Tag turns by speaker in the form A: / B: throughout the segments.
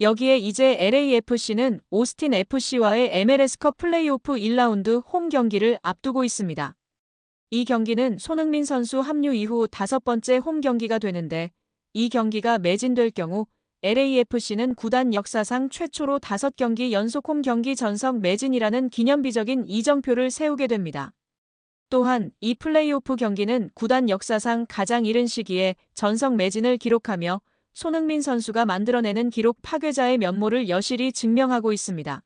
A: 여기에 이제 LAFC는 오스틴 FC와의 MLS컵 플레이오프 1라운드 홈 경기를 앞두고 있습니다. 이 경기는 손흥민 선수 합류 이후 다섯 번째 홈 경기가 되는데 이 경기가 매진될 경우 LAFC는 구단 역사상 최초로 다섯 경기 연속 홈 경기 전석 매진이라는 기념비적인 이정표를 세우게 됩니다. 또한 이 플레이오프 경기는 구단 역사상 가장 이른 시기에 전석 매진을 기록하며 손흥민 선수가 만들어내는 기록 파괴자의 면모를 여실히 증명하고 있습니다.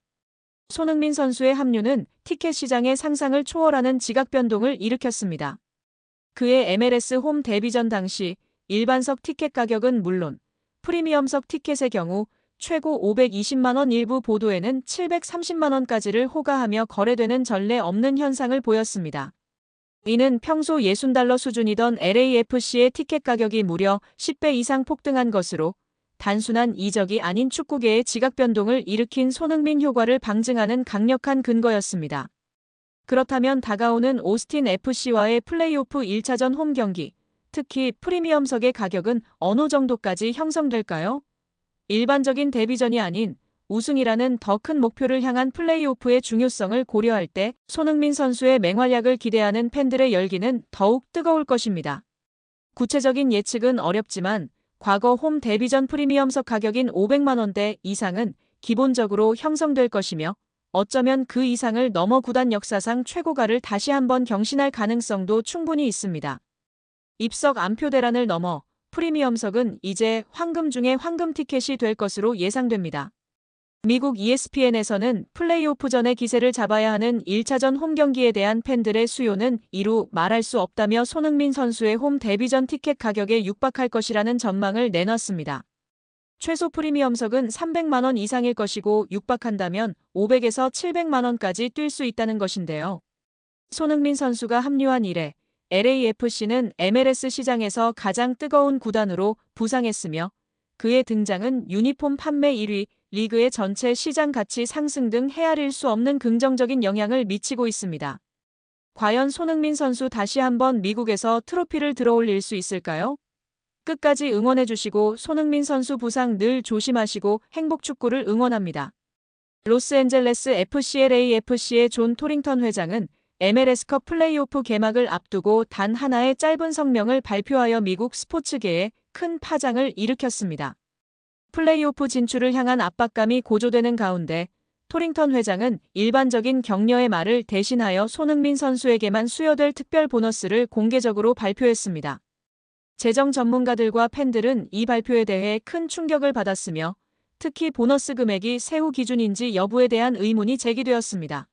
A: 손흥민 선수의 합류는 티켓 시장의 상상을 초월하는 지각 변동을 일으켰습니다. 그의 MLS 홈 데뷔전 당시 일반석 티켓 가격은 물론 프리미엄석 티켓의 경우 최고 520만원 일부 보도에는 730만원까지를 호가하며 거래되는 전례 없는 현상을 보였습니다. 이는 평소 60달러 수준이던 LAFC의 티켓 가격이 무려 10배 이상 폭등한 것으로 단순한 이적이 아닌 축구계의 지각 변동을 일으킨 손흥민 효과를 방증하는 강력한 근거였습니다. 그렇다면 다가오는 오스틴 FC와의 플레이오프 1차전 홈 경기, 특히 프리미엄석의 가격은 어느 정도까지 형성될까요? 일반적인 데뷔전이 아닌 우승이라는 더 큰 목표를 향한 플레이오프의 중요성을 고려할 때 손흥민 선수의 맹활약을 기대하는 팬들의 열기는 더욱 뜨거울 것입니다. 구체적인 예측은 어렵지만 과거 홈 데뷔전 프리미엄석 가격인 500만원대 이상은 기본적으로 형성될 것이며 어쩌면 그 이상을 넘어 구단 역사상 최고가를 다시 한번 경신할 가능성도 충분히 있습니다. 입석 안표 대란을 넘어 프리미엄석은 이제 황금 중의 황금 티켓이 될 것으로 예상됩니다. 미국 ESPN에서는 플레이오프 전의 기세를 잡아야 하는 1차전 홈 경기에 대한 팬들의 수요는 이루 말할 수 없다며 손흥민 선수의 홈 데뷔전 티켓 가격에 육박할 것이라는 전망을 내놨습니다. 최소 프리미엄석은 300만원 이상일 것이고 육박한다면 500에서 700만원까지 뛸 수 있다는 것인데요. 손흥민 선수가 합류한 이래 LAFC는 MLS 시장에서 가장 뜨거운 구단으로 부상했으며 그의 등장은 유니폼 판매 1위, 리그의 전체 시장 가치 상승 등 헤아릴 수 없는 긍정적인 영향을 미치고 있습니다. 과연 손흥민 선수 다시 한번 미국에서 트로피를 들어올릴 수 있을까요? 끝까지 응원해주시고 손흥민 선수 부상 늘 조심하시고 행복 축구를 응원합니다. 로스앤젤레스 FCLAFC의 존 토링턴 회장은 MLS컵 플레이오프 개막을 앞두고 단 하나의 짧은 성명을 발표하여 미국 스포츠계에 큰 파장을 일으켰습니다. 플레이오프 진출을 향한 압박감이 고조되는 가운데 토링턴 회장은 일반적인 격려의 말을 대신하여 손흥민 선수에게만 수여될 특별 보너스를 공개적으로 발표했습니다. 재정 전문가들과 팬들은 이 발표에 대해 큰 충격을 받았으며 특히 보너스 금액이 세후 기준인지 여부에 대한 의문이 제기되었습니다.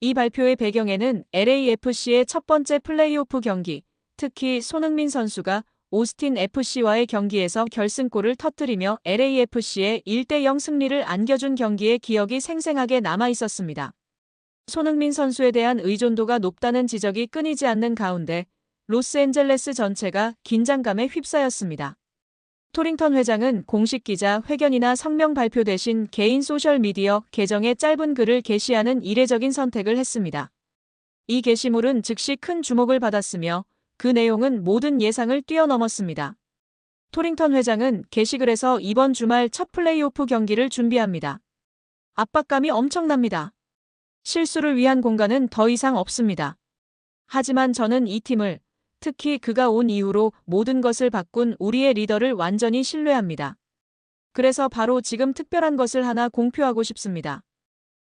A: 이 발표의 배경에는 LAFC의 첫 번째 플레이오프 경기, 특히 손흥민 선수가 오스틴 FC와의 경기에서 결승골을 터뜨리며 LAFC의 1대0 승리를 안겨준 경기의 기억이 생생하게 남아 있었습니다. 손흥민 선수에 대한 의존도가 높다는 지적이 끊이지 않는 가운데 로스앤젤레스 전체가 긴장감에 휩싸였습니다. 토링턴 회장은 공식 기자 회견이나 성명 발표 대신 개인 소셜미디어 계정에 짧은 글을 게시하는 이례적인 선택을 했습니다. 이 게시물은 즉시 큰 주목을 받았으며 그 내용은 모든 예상을 뛰어넘었습니다. 토링턴 회장은 게시글에서 이번 주말 첫 플레이오프 경기를 준비합니다. 압박감이 엄청납니다. 실수를 위한 공간은 더 이상 없습니다. 하지만 저는 이 팀을 특히 그가 온 이후로 모든 것을 바꾼 우리의 리더를 완전히 신뢰합니다. 그래서 바로 지금 특별한 것을 하나 공표하고 싶습니다.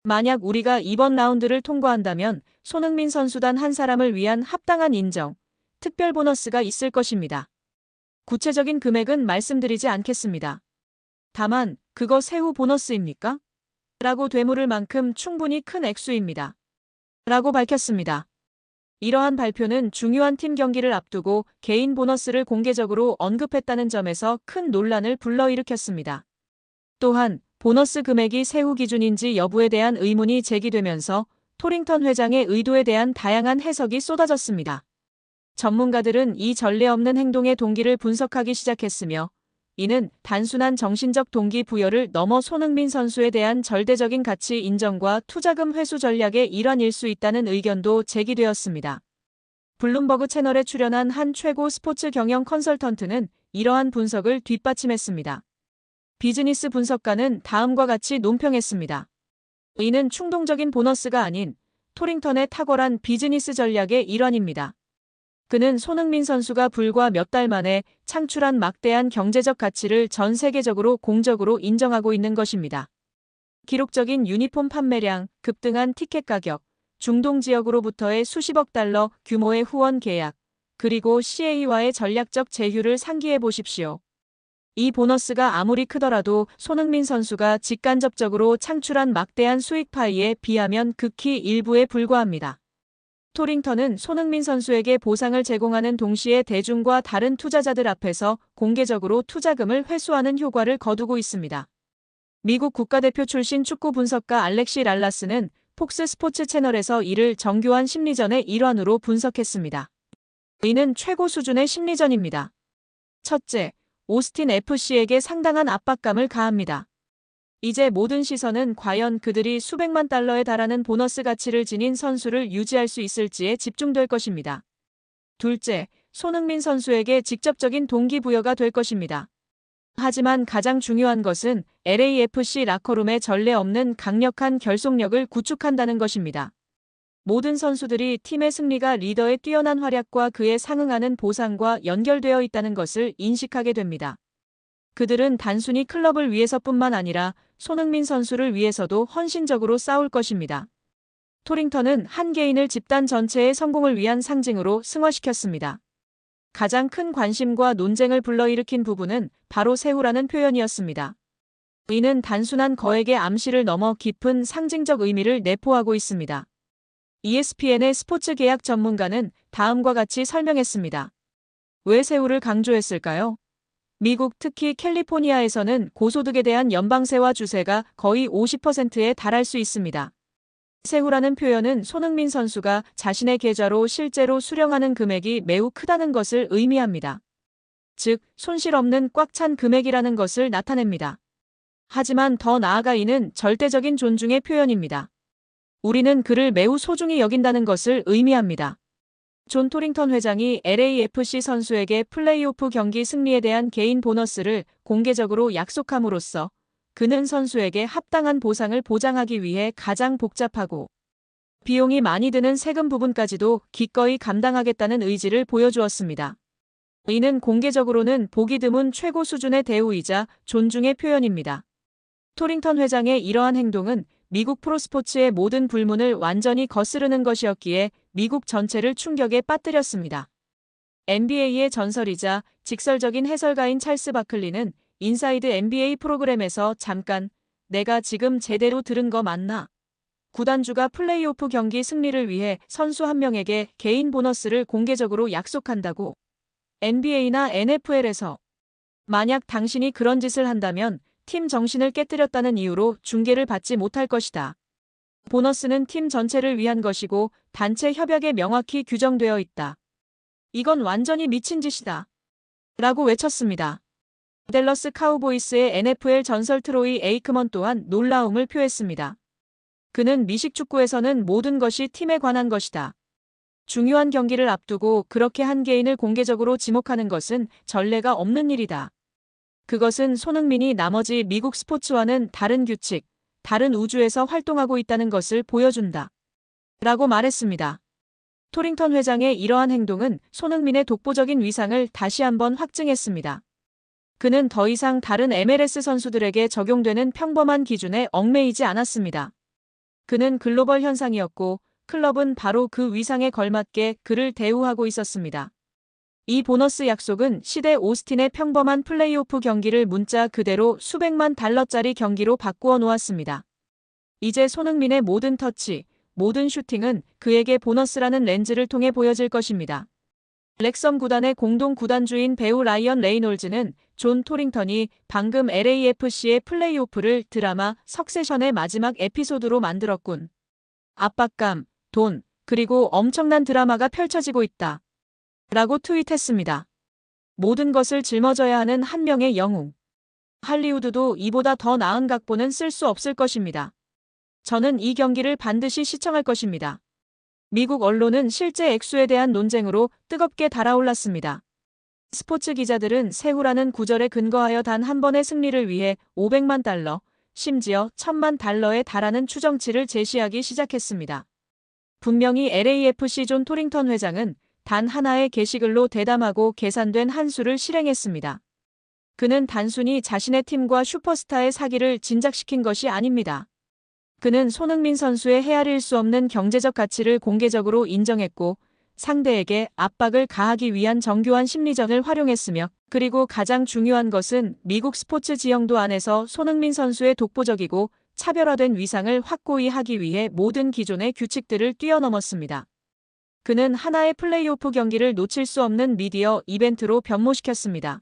A: 만약 우리가 이번 라운드를 통과한다면 손흥민 선수단 한 사람을 위한 합당한 인정, 특별 보너스가 있을 것입니다. 구체적인 금액은 말씀드리지 않겠습니다. 다만 그거 세후 보너스입니까? 라고 되물을 만큼 충분히 큰 액수입니다. 라고 밝혔습니다. 이러한 발표는 중요한 팀 경기를 앞두고 개인 보너스를 공개적으로 언급했다는 점에서 큰 논란을 불러일으켰습니다. 또한 보너스 금액이 세후 기준인지 여부에 대한 의문이 제기되면서 토링턴 회장의 의도에 대한 다양한 해석이 쏟아졌습니다. 전문가들은 이 전례 없는 행동의 동기를 분석하기 시작했으며 이는 단순한 정신적 동기 부여를 넘어 손흥민 선수에 대한 절대적인 가치 인정과 투자금 회수 전략의 일환일 수 있다는 의견도 제기되었습니다. 블룸버그 채널에 출연한 한 최고 스포츠 경영 컨설턴트는 이러한 분석을 뒷받침했습니다. 비즈니스 분석가는 다음과 같이 논평했습니다. 이는 충동적인 보너스가 아닌 토링턴의 탁월한 비즈니스 전략의 일환입니다. 그는 손흥민 선수가 불과 몇 달 만에 창출한 막대한 경제적 가치를 전 세계적으로 공적으로 인정하고 있는 것입니다. 기록적인 유니폼 판매량, 급등한 티켓 가격, 중동 지역으로부터의 수십억 달러 규모의 후원 계약, 그리고 CA와의 전략적 제휴를 상기해 보십시오. 이 보너스가 아무리 크더라도 손흥민 선수가 직간접적으로 창출한 막대한 수익 파이에 비하면 극히 일부에 불과합니다. 토링턴은 손흥민 선수에게 보상을 제공하는 동시에 대중과 다른 투자자들 앞에서 공개적으로 투자금을 회수하는 효과를 거두고 있습니다. 미국 국가대표 출신 축구 분석가 알렉시 랄라스는 폭스 스포츠 채널에서 이를 정교한 심리전의 일환으로 분석했습니다. 이는 최고 수준의 심리전입니다. 첫째, 오스틴 FC에게 상당한 압박감을 가합니다. 이제 모든 시선은 과연 그들이 수백만 달러에 달하는 보너스 가치를 지닌 선수를 유지할 수 있을지에 집중될 것입니다. 둘째, 손흥민 선수에게 직접적인 동기부여가 될 것입니다. 하지만 가장 중요한 것은 LAFC 라커룸에 전례 없는 강력한 결속력을 구축한다는 것입니다. 모든 선수들이 팀의 승리가 리더의 뛰어난 활약과 그에 상응하는 보상과 연결되어 있다는 것을 인식하게 됩니다. 그들은 단순히 클럽을 위해서뿐만 아니라 손흥민 선수를 위해서도 헌신적으로 싸울 것입니다. 토링턴은 한 개인을 집단 전체의 성공을 위한 상징으로 승화시켰습니다. 가장 큰 관심과 논쟁을 불러일으킨 부분은 바로 새우라는 표현이었습니다. 이는 단순한 거액의 암시를 넘어 깊은 상징적 의미를 내포하고 있습니다. ESPN의 스포츠 계약 전문가는 다음과 같이 설명했습니다. 왜 새우를 강조했을까요? 미국 특히 캘리포니아에서는 고소득에 대한 연방세와 주세가 거의 50%에 달할 수 있습니다. 새우라는 표현은 손흥민 선수가 자신의 계좌로 실제로 수령하는 금액이 매우 크다는 것을 의미합니다. 즉, 손실 없는 꽉 찬 금액이라는 것을 나타냅니다. 하지만 더 나아가 이는 절대적인 존중의 표현입니다. 우리는 그를 매우 소중히 여긴다는 것을 의미합니다. 존 토링턴 회장이 LAFC 선수에게 플레이오프 경기 승리에 대한 개인 보너스를 공개적으로 약속함으로써 그는 선수에게 합당한 보상을 보장하기 위해 가장 복잡하고 비용이 많이 드는 세금 부분까지도 기꺼이 감당하겠다는 의지를 보여주었습니다. 이는 공개적으로는 보기 드문 최고 수준의 대우이자 존중의 표현입니다. 토링턴 회장의 이러한 행동은 미국 프로스포츠의 모든 불문을 완전히 거스르는 것이었기에 미국 전체를 충격에 빠뜨렸습니다. NBA의 전설이자 직설적인 해설가인 찰스 바클리는 인사이드 NBA 프로그램에서 잠깐 내가 지금 제대로 들은 거 맞나? 구단주가 플레이오프 경기 승리를 위해 선수 한 명에게 개인 보너스를 공개적으로 약속한다고 NBA나 NFL에서 만약 당신이 그런 짓을 한다면 팀 정신을 깨뜨렸다는 이유로 중계를 받지 못할 것이다. 보너스는 팀 전체를 위한 것이고 단체 협약에 명확히 규정되어 있다. 이건 완전히 미친 짓이다. 라고 외쳤습니다. 델러스 카우보이스의 NFL 전설 트로이 에이크먼 또한 놀라움을 표했습니다. 그는 미식축구에서는 모든 것이 팀에 관한 것이다. 중요한 경기를 앞두고 그렇게 한 개인을 공개적으로 지목하는 것은 전례가 없는 일이다. 그것은 손흥민이 나머지 미국 스포츠와는 다른 규칙, 다른 우주에서 활동하고 있다는 것을 보여준다. 라고 말했습니다. 토링턴 회장의 이러한 행동은 손흥민의 독보적인 위상을 다시 한번 확증했습니다. 그는 더 이상 다른 MLS 선수들에게 적용되는 평범한 기준에 얽매이지 않았습니다. 그는 글로벌 현상이었고 클럽은 바로 그 위상에 걸맞게 그를 대우하고 있었습니다. 이 보너스 약속은 시대 오스틴의 평범한 플레이오프 경기를 문자 그대로 수백만 달러짜리 경기로 바꾸어 놓았습니다. 이제 손흥민의 모든 터치, 모든 슈팅은 그에게 보너스라는 렌즈를 통해 보여질 것입니다. 렉섬 구단의 공동 구단주인 배우 라이언 레이놀즈는 존 토링턴이 방금 LAFC의 플레이오프를 드라마 석세션의 마지막 에피소드로 만들었군. 압박감, 돈, 그리고 엄청난 드라마가 펼쳐지고 있다. 라고 트윗했습니다. 모든 것을 짊어져야 하는 한 명의 영웅. 할리우드도 이보다 더 나은 각본은 쓸 수 없을 것입니다. 저는 이 경기를 반드시 시청할 것입니다. 미국 언론은 실제 액수에 대한 논쟁으로 뜨겁게 달아올랐습니다. 스포츠 기자들은 세후라는 구절에 근거하여 단 한 번의 승리를 위해 500만 달러, 심지어 1000만 달러에 달하는 추정치를 제시하기 시작했습니다. 분명히 LAFC 존 토링턴 회장은 단 하나의 게시글로 대담하고 계산된 한 수를 실행했습니다. 그는 단순히 자신의 팀과 슈퍼스타의 사기를 진작시킨 것이 아닙니다. 그는 손흥민 선수의 헤아릴 수 없는 경제적 가치를 공개적으로 인정했고 상대에게 압박을 가하기 위한 정교한 심리전을 활용했으며 그리고 가장 중요한 것은 미국 스포츠 지형도 안에서 손흥민 선수의 독보적이고 차별화된 위상을 확고히 하기 위해 모든 기존의 규칙들을 뛰어넘었습니다. 그는 하나의 플레이오프 경기를 놓칠 수 없는 미디어 이벤트로 변모시켰습니다.